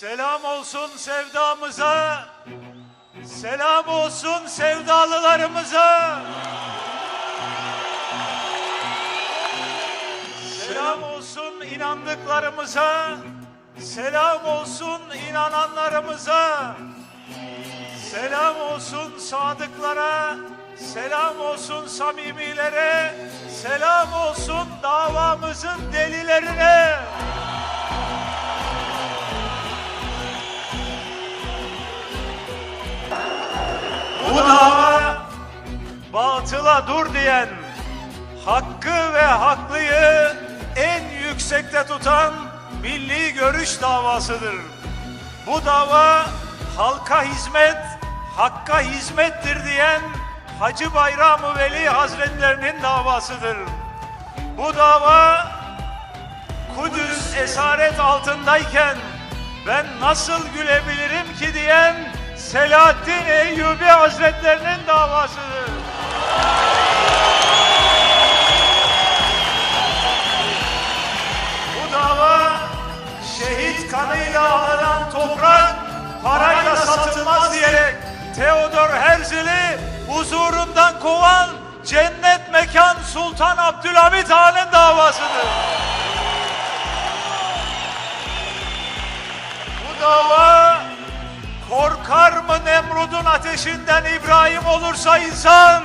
Selam olsun sevdamıza. Selam olsun sevdalılarımıza. Selam olsun inandıklarımıza. Selam olsun inananlarımıza. Selam olsun sadıklara. Selam olsun samimilere. Selam olsun davamızın delilerine. Batıla dur diyen, hakkı ve haklıyı en yüksekte tutan milli görüş davasıdır. Bu dava halka hizmet, hakka hizmettir diyen Hacı Bayram-ı Veli Hazretlerinin davasıdır. Bu dava Kudüs esaret altındayken ben nasıl gülebilirim ki diyen Selahaddin Eyyubi kanıyla alınan toprak parayla satılmaz diyerek Theodor Herzl'i huzurundan kovan cennet mekan Sultan Abdülhamit Han'ın davasıdır. Bu dava korkar mı Nemrud'un ateşinden İbrahim olursa insan